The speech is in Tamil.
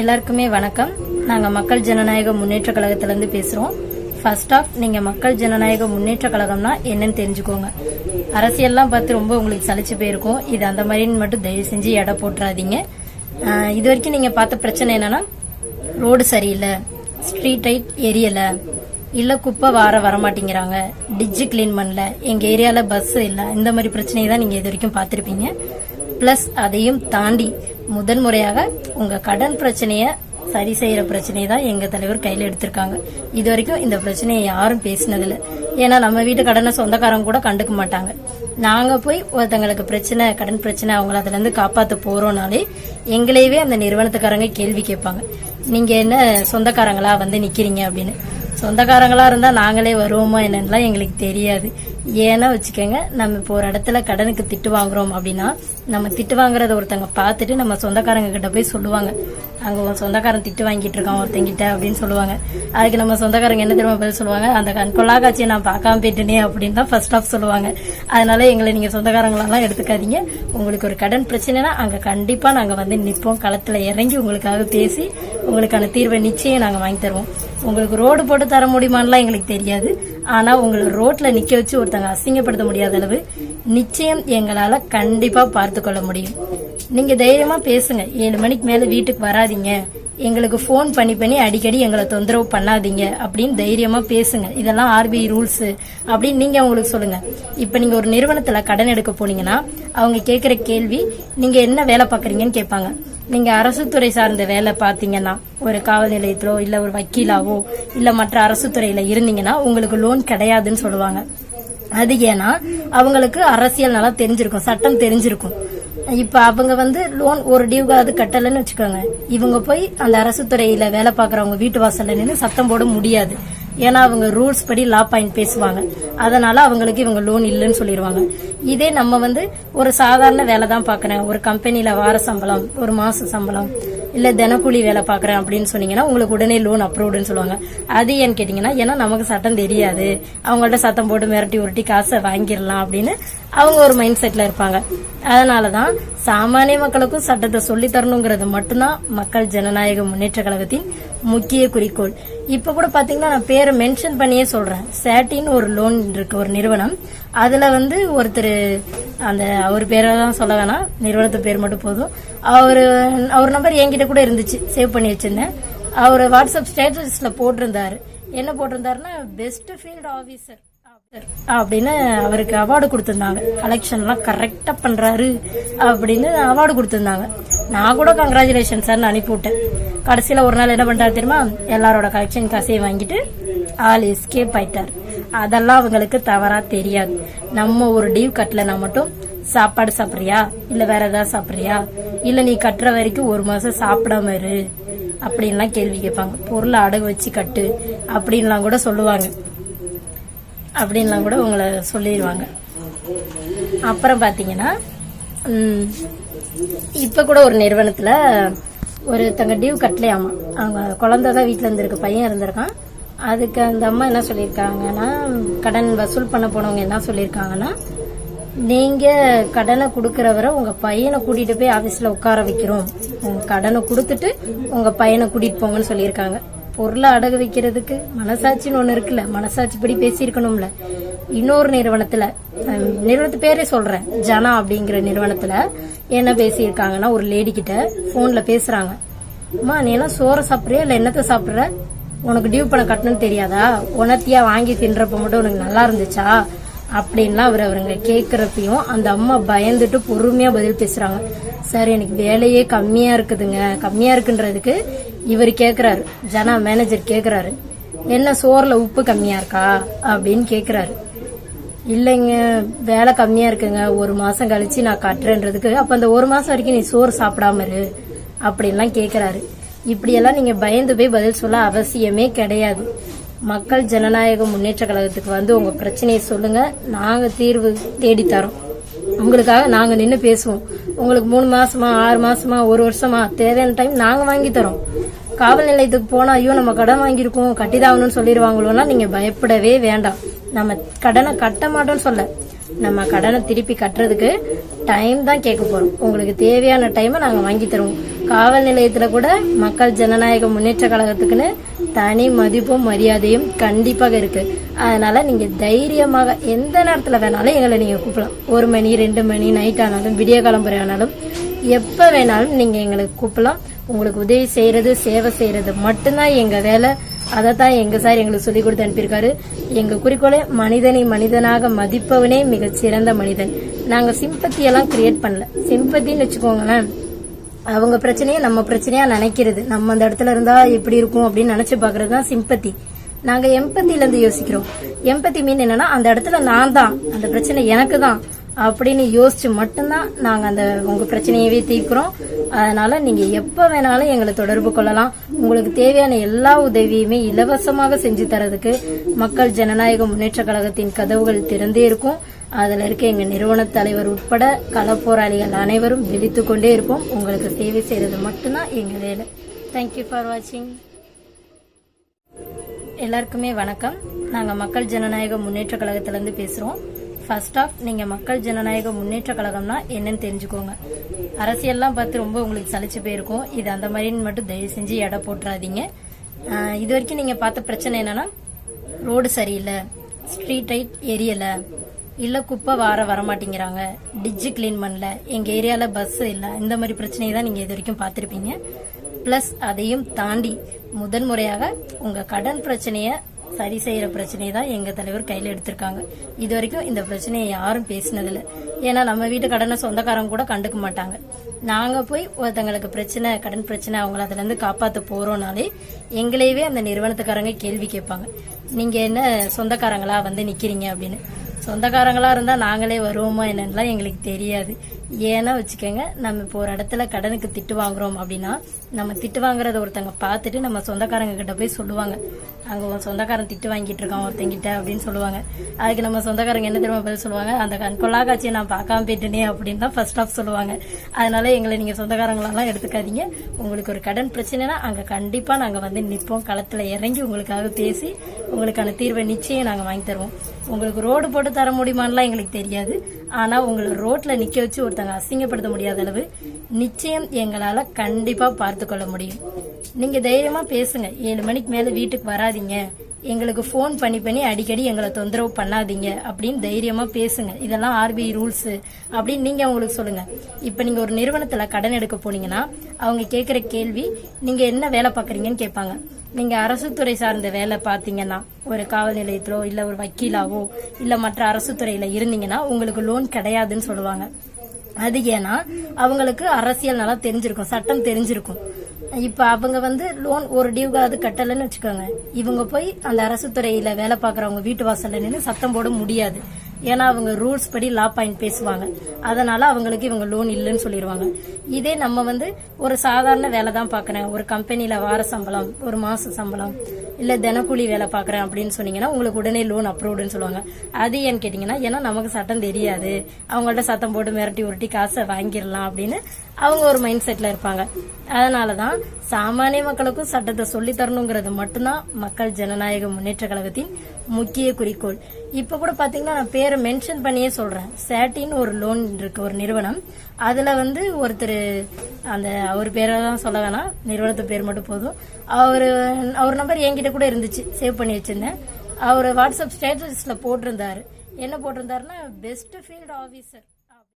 எல்லாருக்குமே வணக்கம். நாங்கள் மக்கள் ஜனநாயக முன்னேற்ற கழகத்திலேருந்து பேசுகிறோம் ஃபர்ஸ்ட் ஆஃப் நீங்கள் மக்கள் ஜனநாயக முன்னேற்ற கழகம்னா என்னன்னு தெரிஞ்சுக்கோங்க. அரசியல்லாம் பார்த்து ரொம்ப உங்களுக்கு சளிச்சு போயிருக்கும். இது அந்த மாதிரின்னு மட்டும் தயவு செஞ்சு எடை போட்டுறாதீங்க. இது வரைக்கும் நீங்கள் பார்த்த பிரச்சனை என்னன்னா ரோடு சரியில்லை ஸ்ட்ரீட் லைட் எரியலை இல்லை குப்பை வார வர மாட்டேங்கிறாங்க டிஜ்ஜு கிளீன் பண்ணல எங்கள் ஏரியாவில் பஸ் இல்லை இந்த மாதிரி பிரச்சனையை தான் நீங்கள் இது வரைக்கும் பார்த்துருப்பீங்க. ப்ளஸ் அதையும் தாண்டி முதன் முறையாக உங்க கடன் பிரச்சனைய சரி செய்யற பிரச்சனையை தான் எங்க தலைவர் கையில எடுத்திருக்காங்க. இது வரைக்கும் இந்த பிரச்சனையை யாரும் பேசினதில்ல. ஏன்னா நம்ம வீட்டு கடனை சொந்தக்காரங்க கூட கண்டுக்க மாட்டாங்க. நாங்க போய் ஒருத்தங்களுக்கு பிரச்சனை கடன் பிரச்சனை அவங்கள அதுல இருந்து காப்பாத்த போறோம்னாலே எங்களையவே அந்த நிறுவனத்துக்காரங்க கேள்வி கேட்பாங்க. நீங்க என்ன சொந்தக்காரங்களா வந்து நிக்கிறீங்க அப்படின்னு. சொந்தக்காரங்களா இருந்தா நாங்களே வருவோமா என்னன்னுலாம் எங்களுக்கு தெரியாது. ஏன்னா வச்சுக்கோங்க நம்ம இப்போ ஒரு இடத்துல கடனுக்கு திட்டு வாங்குறோம் அப்படின்னா நம்ம திட்டு வாங்குறத ஒருத்தங்க பார்த்துட்டு நம்ம சொந்தக்காரங்க கிட்ட போய் சொல்லுவாங்க. அங்க உன் சொந்தக்காரன் திட்டு வாங்கிட்டு இருக்கான் ஒருத்தங்கிட்ட அப்படின்னு சொல்லுவாங்க. அதுக்கு நம்ம சொந்தக்காரங்க என்ன தெரியுமா பதில் சொல்லுவாங்க? அந்த கண்கொள்ளா காட்சியை நான் பார்க்காம போயிட்டேனே அப்படின்னு தான் ஃபர்ஸ்ட் ஆஃப் சொல்லுவாங்க. அதனால எங்களை நீங்க சொந்தக்காரங்களெல்லாம் எடுத்துக்காதீங்க. உங்களுக்கு ஒரு கடன் பிரச்சனைனா அங்க கண்டிப்பா நாங்க வந்து நிற்போம் களத்துல இறங்கி உங்களுக்காக பேசி உங்களுக்கான தீர்வை நிச்சயம் நாங்க வாங்கி தருவோம். உங்களுக்கு ரோடு போட்டு தர முடியுமான்லாம் எங்களுக்கு தெரியாது. ஆனா உங்களை ரோட்ல நிக்க வச்சு ஒருத்தங்க அசிங்கப்படுத்த முடியாத அளவு நிச்சயம் எங்களால கண்டிப்பா பார்த்து கொள்ள முடியும். நீங்க தைரியமா பேசுங்க. ஏழு மணிக்கு மேல வீட்டுக்கு வராதீங்க. எங்களுக்கு ஃபோன் பண்ணி பண்ணி அடிக்கடி எங்களை தொந்தரவு பண்ணாதீங்க அப்படின்னு தைரியமா பேசுங்க. இதெல்லாம் ஆர்பிஐ ரூல்ஸ் அப்படின்னு நீங்க அவங்களுக்கு சொல்லுங்க. இப்ப நீங்க ஒரு நிறுவனத்துல கடன் எடுக்க போனீங்கன்னா அவங்க கேக்குற கேள்வி நீங்க என்ன வேலை பாக்குறீங்கன்னு கேட்பாங்க. நீங்க அரசு துறை சார்ந்த வேலை பாத்தீங்கன்னா ஒரு காவல் நிலையத்திலோ இல்ல ஒரு வக்கீலாவோ இல்ல மற்ற அரசு துறையில இருந்தீங்கன்னா உங்களுக்கு லோன் கிடையாதுன்னு சொல்லுவாங்க. அது ஏன்னா அவங்களுக்கு அரசியல் நல்லா தெரிஞ்சிருக்கும் சட்டம் தெரிஞ்சிருக்கும். இப்ப அவங்க வந்து லோன் ஒரு டியூகாவது கட்டலன்னு வச்சுக்கோங்க. இவங்க போய் அந்த அரசு துறையில வேலை பாக்குறவங்க வீட்டு வாசல்ல நின்று சத்தம் போட முடியாது. ஏன்னா அவங்க ரூல்ஸ் படி லா பாயிண்ட் பேசுவாங்க. அதனால அவங்களுக்கு இவங்க லோன் இல்லைன்னு சொல்லிடுவாங்க இதே நம்ம வந்து ஒரு சாதாரண வேலை தான் பாக்குறேன் ஒரு கம்பெனில வார சம்பளம் ஒரு மாச சம்பளம் இல்ல தினக்கூலி வேலை பாக்குறேன் அப்படின்னு சொன்னீங்கன்னா உங்களுக்கு உடனே லோன் அப்ரூவ்டுன்னு சொல்லுவாங்க. அது ஏன்னு கேட்டீங்கன்னா ஏன்னா நமக்கு சட்டம் தெரியாது. அவங்கள்ட்ட சத்தம் போட்டு மிரட்டி உருட்டி காசை வாங்கிடலாம் அப்படின்னு அவங்க ஒரு மைண்ட் செட்ல இருப்பாங்க. அதனாலதான் சாமானிய மக்களுக்கும் சட்டத்தை சொல்லி தரணுங்கிறது மட்டும்தான் மக்கள் ஜனநாயக முன்னேற்ற கழகத்தின் முக்கிய குறிக்கோள். இப்ப கூட பாத்தீங்கன்னா நான் பேரை மென்ஷன் பண்ணியே சொல்றேன். சேட்டின்னு ஒரு லோன் இருக்கு ஒரு நிறுவனம். அதுல வந்து ஒருத்தர் அந்த அவர் பேரை தான் சொல்ல வேணாம். நிறுவனத்து பேர் மட்டும் போதும். அவர் அவர் நம்பர் என்கிட்ட கூட இருந்துச்சு. சேவ் பண்ணி வச்சிருந்தேன். அவர் வாட்ஸ்அப் ஸ்டேட்டஸ்ல போட்டிருந்தாரு. என்ன போட்டிருந்தாருன்னா பெஸ்ட் ஃபீல்ட் ஆபீசர் அப்படின்னு அவருக்கு அவார்டு கொடுத்துருந்தாங்க. கலெக்ஷன்லாம் கரெக்டாக பண்ணுறாரு அப்படின்னு அவார்டு கொடுத்துருந்தாங்க. நான் கூட கங்க்ராச்சுலேஷன் சார்னு அனுப்பிவிட்டேன் கடைசியில் ஒரு நாள் என்ன பண்ணுறாரு தெரியுமா? எல்லாரோட கலெக்ஷன் காசையும் வாங்கிட்டு ஆள் எஸ்கேப் ஆயிட்டார். அதெல்லாம் அவங்களுக்கு தவறா தெரியாது. நம்ம ஒரு டியூ கட்டலைனா மட்டும் சாப்பாடு சாப்பிட்றியா? இல்லை வேற ஏதாவது சாப்பிட்றியா? இல்லை நீ கட்டுற வரைக்கும் ஒரு மாதம் சாப்பிடாம இரு. அப்படின்லாம் கேள்வி கேட்பாங்க. பொருளை அடகு வச்சு கட்டு அப்படின்லாம் கூட சொல்லுவாங்க. அப்படின்லாம் கூட உங்களை சொல்லிடுவாங்க. அப்புறம் பார்த்தீங்கன்னா இப்போ கூட ஒரு நிறுவனத்தில் ஒரு தங்க டியூ கட்டலையாமா அவங்க குழந்தை தான் வீட்டில் இருந்திருக்கு பையன் இருந்திருக்கான். அதுக்கு அந்த அம்மா என்ன சொல்லியிருக்காங்கன்னா கடன் வசூல் பண்ண போனவங்க என்ன சொல்லியிருக்காங்கன்னா நீங்கள் கடனை கொடுக்குறவரை உங்கள் பையனை கூட்டிகிட்டு போய் ஆஃபீஸில் உட்கார வைக்கிறோம். உங்கள் கடனை கொடுத்துட்டு உங்கள் பையனை கூட்டிகிட்டு போங்கன்னு சொல்லியிருக்காங்க. பொருளை அடகு வைக்கிறதுக்கு மனசாட்சின்னு ஒண்ணு இருக்குல்ல மனசாட்சி படி பேசியிருக்கணும்ல. இன்னொரு நிறுவனத்துல நிறுவனத்து பேரே சொல்றேன் ஜனா அப்படிங்கிற நிறுவனத்துல என்ன பேசியிருக்காங்கன்னா ஒரு லேடி கிட்ட போன்ல பேசுறாங்க. அம்மா நீ எல்லாம் சோற சாப்பிடுறியா? இல்ல என்னத்த சாப்பிடுற? உனக்கு டியூ பணம் கட்டணும்னு தெரியாதா? உனத்தியா வாங்கி தின்றப்ப மட்டும் உனக்கு நல்லா இருந்துச்சா? அப்படின்லாம் அவர் அவருங்க கேக்குறப்பையும் அந்த அம்மா பயந்துட்டு பொறுமையா பதில் பேசுறாங்க. சார் எனக்கு வேலையே கம்மியா இருக்குதுங்க. கம்மியா இருக்குன்றதுக்கு இவர் கேக்குறாரு. ஜனா மேனேஜர் கேக்குறாரு. என்ன சோறுல உப்பு கம்மியா இருக்கா? அப்படின்னு கேக்குறாரு. இல்லைங்க வேலை கம்மியா இருக்குங்க. ஒரு மாசம் கழிச்சு நான் கட்டுறேன்றதுக்கு. அப்ப அந்த ஒரு மாசம் வரைக்கும் நீ சோறு சாப்பிடாம இரு. அப்படின்லாம் கேக்குறாரு. இப்படியெல்லாம் நீங்க பயந்து போய் பதில் சொல்ல அவசியமே கிடையாது. மக்கள் ஜனநாயக முன்னேற்ற கழகத்துக்கு வந்து உங்க பிரச்சனையை சொல்லுங்க. நாங்க தீர்வு தேடித்தரோம். தரோம் உங்களுக்காக நாங்க நின்று பேசுவோம். உங்களுக்கு மூணு மாசமா ஆறு மாசமா ஒரு வருஷமா தேவையான டைம் நாங்க வாங்கி தரோம். காவல் நிலையத்துக்கு போனா ஐயோ நம்ம கடன் வாங்கியிருக்கோம் கட்டிதாகணும்னு சொல்லிடுவாங்களோன்னா நீங்க பயப்படவே வேண்டாம். நம்ம கடனை கட்ட மாட்டோம்னு சொல்ல. நம்ம கடனை திருப்பி கட்டுறதுக்கு டைம் தான் கேட்க போறோம். உங்களுக்கு தேவையான டைமை நாங்க வாங்கி தருவோம். காவல் நிலையத்துல கூட மக்கள் ஜனநாயக முன்னேற்ற கழகத்துக்குன்னு தனி மதிப்பும் மரியாதையும் கண்டிப்பாக இருக்கு. அதனால நீங்க தைரியமாக எந்த நேரத்துல வேணாலும் எங்களை நீங்க கூப்பிடலாம். ஒரு மணி ரெண்டு மணி நைட் ஆனாலும் விடிய காலம்புரை ஆனாலும் எப்ப வேணாலும் நீங்க எங்களுக்கு கூப்பிடலாம். உங்களுக்கு உதவி செய்யறது சேவை செய்யறது மட்டும்தான் எங்க வேலை. அதை தான் எங்க சார் எங்களுக்கு சொல்லி கொடுத்து அனுப்பியிருக்காரு. எங்க குறிக்கோளே மனிதனை மனிதனாக மதிப்பவனே மிகச் சிறந்த மனிதன். நாங்க சிம்பத்தி எல்லாம் கிரியேட் பண்ணல. சிம்பத்தின்னு வச்சுக்கோங்களேன் அவங்க பிரச்சனையை நம்ம பிரச்சனையா நினைக்கிறது. நம்ம அந்த இடத்துல இருந்தா எப்படி இருக்கும் அப்படின்னு நினைச்சு பாக்குறது தான் சிம்பத்தி நாங்க எம்பத்தில இருந்து யோசிக்கிறோம். எம்பத்தி மீன் என்னன்னா அந்த இடத்துல நான் தான் அந்த பிரச்சனை எனக்கு தான். அப்படின்னு யோசிச்சு மட்டும்தான் நாங்க அந்த உங்க பிரச்சனையவே தீர்க்கிறோம். அதனால நீங்க எப்ப வேணாலும் எங்களை தொடர்பு கொள்ளலாம். உங்களுக்கு தேவையான எல்லா உதவியுமே இலவசமாக செஞ்சு தரதுக்கு மக்கள் ஜனநாயக முன்னேற்ற கழகத்தின் கதவுகள் திறந்தே இருக்கும். அதுல இருக்க எங்க நிறுவன தலைவர் உட்பட களப்போராளிகள் அனைவரும் விழித்துக் கொண்டே இருப்போம். உங்களுக்கு சேவை செய்யறது மட்டும்தான் எங்க வேலை. தேங்க்யூ ஃபார் வாட்சிங் எல்லாருக்குமே வணக்கம். நாங்க மக்கள் ஜனநாயக முன்னேற்ற கழகத்திலேருந்து பேசுகிறோம் பேசுறோம். ஃபர்ஸ்ட் ஆஃப் நீங்கள் மக்கள் ஜனநாயக முன்னேற்ற கழகம்னா என்னன்னு தெரிஞ்சுக்கோங்க. அரசியல்லாம் பார்த்து ரொம்ப உங்களுக்கு சளிச்சு போயிருக்கும். இது அந்த மாதிரின்னு மட்டும் தயவு செஞ்சு எடை போட்டுறாதீங்க. இது வரைக்கும் நீங்கள் பார்த்த பிரச்சனை என்னன்னா ரோடு சரியில்லை ஸ்ட்ரீட் லைட் எரியலை இல்லை குப்பை வார வர மாட்டேங்கிறாங்க டிஜ்ஜு கிளீன் பண்ணல எங்கள் ஏரியாவில் பஸ் இல்லை இந்த மாதிரி பிரச்சனையை தான் நீங்கள் இது வரைக்கும் பார்த்துருப்பீங்க. ப்ளஸ் அதையும் தாண்டி முதன் முறையாக கடன் பிரச்சனையை சரி செய்யற பிரச்சனையை தான் எங்க தலைவர் கையில எடுத்திருக்காங்க. இது வரைக்கும் இந்த பிரச்சனையை யாரும் பேசினதில்ல. ஏன்னா நம்ம வீட்டு கடனை சொந்தக்காரங்க கூட கண்டுக்க மாட்டாங்க. நாங்க போய் ஒருத்தங்களுக்கு பிரச்சனை கடன் பிரச்சனை அவங்கள அதுல இருந்து காப்பாத்த போறோம்னாலே எங்களையவே அந்த நிறுவனத்துக்காரங்க கேள்வி கேட்பாங்க. நீங்க என்ன சொந்தக்காரங்களா வந்து நிக்கிறீங்க அப்படின்னு. சொந்தக்காரங்களா இருந்தா நாங்களே வருவோமா என்னன்னுலாம் எங்களுக்கு தெரியாது. ஏன்னா வச்சுக்கோங்க நம்ம இப்போ ஒரு இடத்துல கடனுக்கு திட்டு வாங்குறோம் அப்படின்னா நம்ம திட்டு வாங்குறத ஒருத்தங்க பார்த்துட்டு நம்ம சொந்தக்காரங்க கிட்ட போய் சொல்லுவாங்க. அங்க உன் சொந்தக்காரன் திட்டு வாங்கிட்டு இருக்கான் ஒருத்தங்கிட்ட அப்படின்னு சொல்லுவாங்க. அதுக்கு நம்ம சொந்தக்காரங்க என்ன தெரியுமா பதில் சொல்லுவாங்க? அந்த கண்கொள்ளா காட்சியை நான் பார்க்காம போயிட்டேனே அப்படின்னு தான் ஃபர்ஸ்ட் ஆஃப் சொல்லுவாங்க. அதனால எங்களை நீங்க சொந்தக்காரங்களெல்லாம் எடுத்துக்காதீங்க. உங்களுக்கு ஒரு கடன் பிரச்சனைனா அங்க கண்டிப்பா நாங்க வந்து நிற்போம் களத்துல இறங்கி உங்களுக்காக பேசி உங்களுக்கான தீர்வை நிச்சயம் நாங்க வாங்கி தருவோம். உங்களுக்கு ரோடு போட்டு தர முடியுமான்லாம் எங்களுக்கு தெரியாது. ஆனா உங்களை ரோட்ல நிக்க வச்சு ஒரு ஒருத்தங்க அசிங்கப்படுத்த முடியாத அளவு நிச்சயம் எங்களால கண்டிப்பா பார்த்து கொள்ள முடியும். நீங்க தைரியமா பேசுங்க. ஏழு மணிக்கு மேல வீட்டுக்கு வராதீங்க. எங்களுக்கு ஃபோன் பண்ணி பண்ணி அடிக்கடி எங்களை தொந்தரவு பண்ணாதீங்க அப்படின்னு தைரியமா பேசுங்க. இதெல்லாம் ஆர்பிஐ ரூல்ஸ் அப்படின்னு நீங்க அவங்களுக்கு சொல்லுங்க. இப்ப நீங்க ஒரு நிறுவனத்துல கடன் எடுக்க போனீங்கன்னா அவங்க கேக்குற கேள்வி நீங்க என்ன வேலை பாக்குறீங்கன்னு கேட்பாங்க. நீங்க அரசு துறை சார்ந்த வேலை பாத்தீங்கன்னா ஒரு காவல் நிலையத்திலோ இல்ல ஒரு வக்கீலாவோ இல்ல மற்ற அரசு துறையில இருந்தீங்கன்னா உங்களுக்கு லோன் கிடையாதுன்னு சொல்லுவாங்க. அது ஏன்னா அவங்களுக்கு அரசியல் நல்லா தெரிஞ்சிருக்கும் சட்டம் தெரிஞ்சிருக்கும். இப்ப அவங்க வந்து லோன் ஒரு டியூகாவது கட்டலன்னு வச்சுக்கோங்க. இவங்க போய் அந்த அரசு துறையில வேலை பாக்குறவங்க வீட்டு வாசல்ல நின்று சத்தம் போட முடியாது. ஏன்னா அவங்க ரூல்ஸ் படி லா பாயிண்ட் பேசுவாங்க. அதனால அவங்களுக்கு இவங்க லோன் இல்லைன்னு சொல்லிடுவாங்க. இதே நம்ம வந்து ஒரு சாதாரண வேலை தான் பார்க்கறேன். ஒரு கம்பெனில வார சம்பளம் ஒரு மாச சம்பளம். இல்ல தினக்கூலி வேலை பார்க்குறேன் அப்படின்னு சொன்னீங்கன்னா உங்களுக்கு உடனே லோன் அப்ரூவ்டுன்னு சொல்லுவாங்க. அது ஏன்னு கேட்டீங்கன்னா ஏன்னா நமக்கு சட்டம் தெரியாது. அவங்கள்ட்ட சத்தம் போட்டு மிரட்டி உருட்டி காசை வாங்கிடலாம் அப்படின்னு அவங்க ஒரு மைண்ட் செட்ல இருப்பாங்க. அதனாலதான் சாமானிய மக்களுக்கும் சட்டத்தை சொல்லி தரணுங்கிறது மட்டும்தான் மக்கள் ஜனநாயக முன்னேற்ற கழகத்தின் முக்கிய குறிக்கோள். இப்ப கூட பாத்தீங்கன்னா நான் பேரை மென்ஷன் பண்ணியே சொல்றேன். சேட்டின்னு ஒரு லோன் இருக்கு ஒரு நிறுவனம். அதுல வந்து ஒருத்தர் அந்த அவர் பேரை தான் சொல்ல வேணாம். நிறுவனத்து பேர் மட்டும் போதும். அவர் அவர் நம்பர் என்கிட்ட கூட இருந்துச்சு சேவ் பண்ணி வச்சிருந்தேன். அவர் வாட்ஸ்அப் ஸ்டேட்டஸ்ல போட்டிருந்தாரு. என்ன போட்டிருந்தாருன்னா பெஸ்ட் ஃபீல்டு ஆபீசர்